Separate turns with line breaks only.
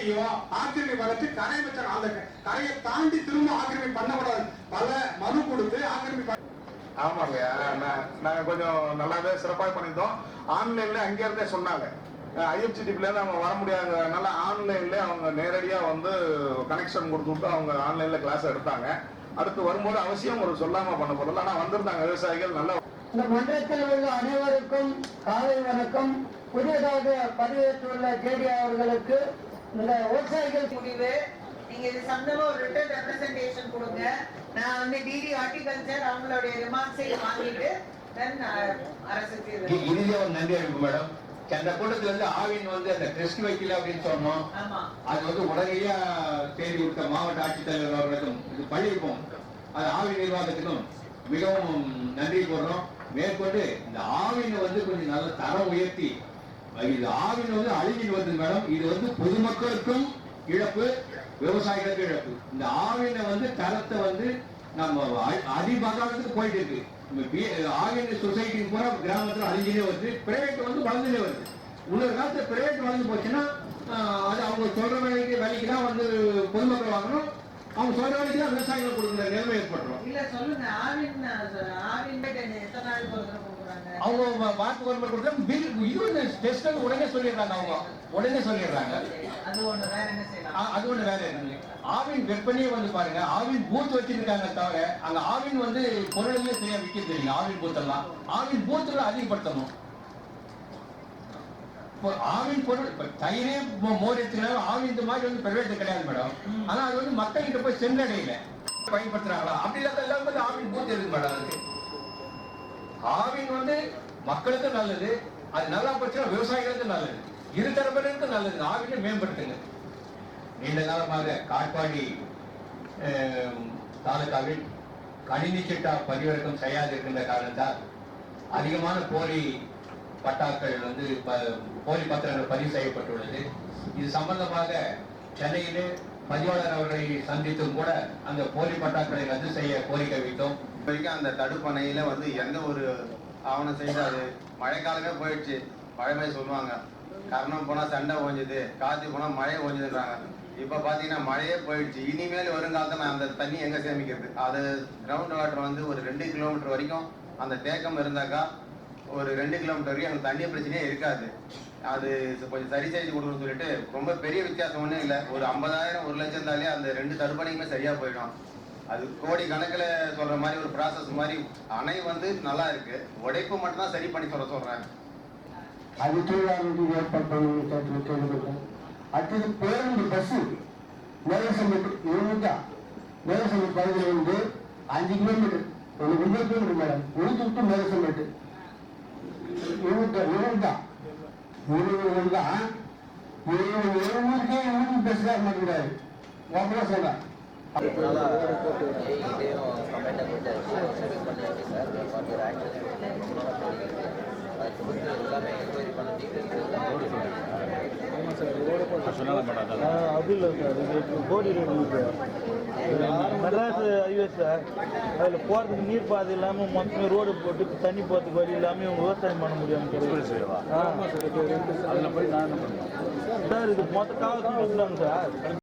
ஆக்கிரமிப்பு வளர்த்து கரை வச்ச அந்த கரையை தாண்டி திரும்ப ஆக்கிரமிப்பு பண்ணக்கூடாது. பல மனு கொடுத்து ஆக்கிரமிப்பு
ஆமாங்க நான் நாங்கள் கொஞ்சம் நல்லாவே சிறப்பாக பண்ணியிருந்தோம். ஆன்லைனில் அங்கே இருந்தே சொன்னாங்க. ஐஎஃப்சிடிபிலேருந்து அவங்க வர முடியாதனால ஆன்லைனில் அவங்க நேரடியாக வந்து கனெக்ஷன் கொடுத்து விட்டு அவங்க ஆன்லைனில் கிளாஸ் எடுத்தாங்க. அடுத்து வரும்போது அவசியம் ஒரு சொல்லாமல் பண்ண போதில்லை ஆனால் வந்திருந்தாங்க விவசாயிகள் நல்ல
இந்த மன்றத்தில் உள்ள அனைவருக்கும் காலை வணக்கம். புதியதாக பதவியேற்றுள்ள ஜேடி அவர்களுக்கு இந்த விவசாயிகள்
முடிவு. நீங்க இது சம்பந்தமா ஒரு ரிட்டன் ரெப்ரசன்டேஷன் கொடுங்க. நான் வந்து டிடி ஹார்டிகல்ச்சர் அவங்களுடைய ரிமார்க்ஸையும் வாங்கிட்டு
இறுதியா ஒரு நன்றி அறிவிப்பு மேடம். அந்த கூட்டத்துல வந்து ஆவின் வந்து அந்த டெஸ்ட் வைக்கல அப்படின்னு சொன்னோம்.
ஆமா.
அது வந்து உடனடியா தேதி கொடுத்த மாவட்ட ஆட்சித்தலைவர் அவர்களுக்கும் இது பள்ளிக்கும் அது ஆவின் நிர்வாகத்துக்கும் மிகவும் நன்றி கூறுறோம் மேற்கொண்டு இந்த ஆவினை வந்து கொஞ்சம் நல்ல தரம் உயர்த்தி இது ஆவின் வந்து அழிஞ்சிட்டு வருது மேடம். இது வந்து பொதுமக்களுக்கும் இழப்பு விவசாயிகளுக்கும் இழப்பு. இந்த ஆவினை வந்து தரத்தை வந்து நம்ம அதிபகாலத்துக்கு போயிட்டு இருக்கு. இந்த பி- ஆவின் சொசைட்டி பூரா கிராமத்தில் அழிஞ்சினே வருது பிரைவேட் வந்து வளர்ந்துட்டே வருது. இன்னொரு காலத்தில் பிரைவேட் வளர்ந்து போச்சுன்னா அது அவங்க சொல்ற வேலைக்கு வேலைக்கு தான் வந்து பொதுமக்கள் வாங்கணும். அவங்க சொல்ற வேலைக்கு தான் விவசாயிகள் கொடுக்குற நிலைமை ஏற்பட்டுரும்.
இல்ல சொல்லுங்க. ஆவின் ஆவின் எத்தனை நாள்
அவங்க வாக்கு ஒரு முறை கொடுத்தா வந்து டெஸ்ட் உடனே சொல்லிடுறாங்க அவங்க. உடனே சொல்லிடுறாங்க.
அது ஒண்ணு வேற என்ன
ஆவின் விற்பனையே வந்து பாருங்க. ஆவின் பூத் வச்சிருக்காங்க தவிர அங்க ஆவின் வந்து பொருளுமே சரியா விற்கிறது இல்லை ஆவின் பூத் எல்லாம் ஆவின் பூத்துல அதிகப்படுத்தணும். ஆவின் பொருள் தயிரே மோர் எடுத்துக்கலாம் ஆவின் இந்த மாதிரி வந்து பிரைவேட் கிடையாது மேடம். ஆனா அது வந்து மக்கள்கிட்ட போய் சென்றடையல. பயன்படுத்துறாங்களா? அப்படி இல்லாத வந்து ஆவின் பூத் இருக்கு மேடம் அதுக்கு. ஆவின் வந்து மக்களுக்கு நல்லது அது நல்லா போச்சுன்னா விவசாயிகளுக்கு நல்லது இரு தரப்பினருக்கு நல்லது ஆவினை மேம்படுத்துங்க. நீண்ட காலமாக காட்பாடி தாலுகாவில் கணினி சிட்டா பதிவிறக்கம் செய்யாது இருக்கின்ற காரணத்தால் அதிகமான போலி பட்டாக்கள் வந்து போலி பத்திரங்கள் பதிவு செய்யப்பட்டுள்ளது. இது சம்பந்தமாக சென்னையிலே பதிவாளர் அவர்களை சந்தித்தும் கூட அந்த போலி பட்டாக்களை ரத்து செய்ய கோரிக்கை வைத்தோம்.
வரைக்கும் அந்த தடுப்பணையில வந்து எந்த ஒரு ஆவணம் செஞ்சாது மழைக்காலமே போயிடுச்சு. பழமை சொல்லுவாங்க. கரணம் போனால் சண்டை ஓஞ்சுது காற்று போனால் மழை ஓஞ்சுதுன்றாங்க. இப்போ பார்த்தீங்கன்னா மழையே போயிடுச்சு. இனிமேல் வருங்காலத்தில் நான் அந்த தண்ணி எங்கே சேமிக்கிறது? அது கிரவுண்ட் வாட்டர் வந்து ஒரு ரெண்டு கிலோமீட்டர் வரைக்கும் அந்த தேக்கம் இருந்தாக்கா ஒரு ரெண்டு கிலோமீட்டர் வரைக்கும் அந்த தண்ணி பிரச்சனையே இருக்காது. அது கொஞ்சம் சரி செய்து கொடுக்கணும்னு சொல்லிட்டு ரொம்ப பெரிய வித்தியாசம் ஒன்றும் இல்லை. ஒரு ஐம்பதாயிரம் ஒரு லட்சம் இருந்தாலே அந்த ரெண்டு தடுப்பணைக்குமே சரியாக போயிடும். அது கோடி கணக்கில் சொல்கிற மாதிரி ஒரு ப்ராசஸ் மாதிரி அணை வந்து நல்லா இருக்கு. உடைப்பு மட்டும் தான் சரி பண்ணி சொல்ல சொல்கிறாங்க
அது தொழிலாளர்களுக்கு ஏற்பாடு பண்ணணும் கேட்டு கேள்விப்பட்டேன் அடுத்தது பேருந்து பஸ்ஸு. மேலசம்பட்டு இவங்க மேலசம்பட்டு பகுதியில் வந்து அஞ்சு கிலோமீட்டர் ஒரு ஒன்பது கிலோமீட்டர் மேடம். உழுத்து விட்டு மேலசம்பட்டு இவங்க இவங்க தான் தான் இவங்க ஊருக்கே ஊருக்கு பஸ் தான் மாட்டேங்கிறாரு. சொல்கிறேன்
அது இல்லை சார் இது கோடி மெட்ராஸ் ஹைவே சார் அதில் போகிறதுக்கு நீர் பாதை இல்லாமல் மொத்தமே ரோடு போட்டு தண்ணி போகிறதுக்கு வழி இல்லாமல் இவங்க விவசாயம் பண்ண முடியாமல் சார் இது மொத்த காவல்துறை சார்.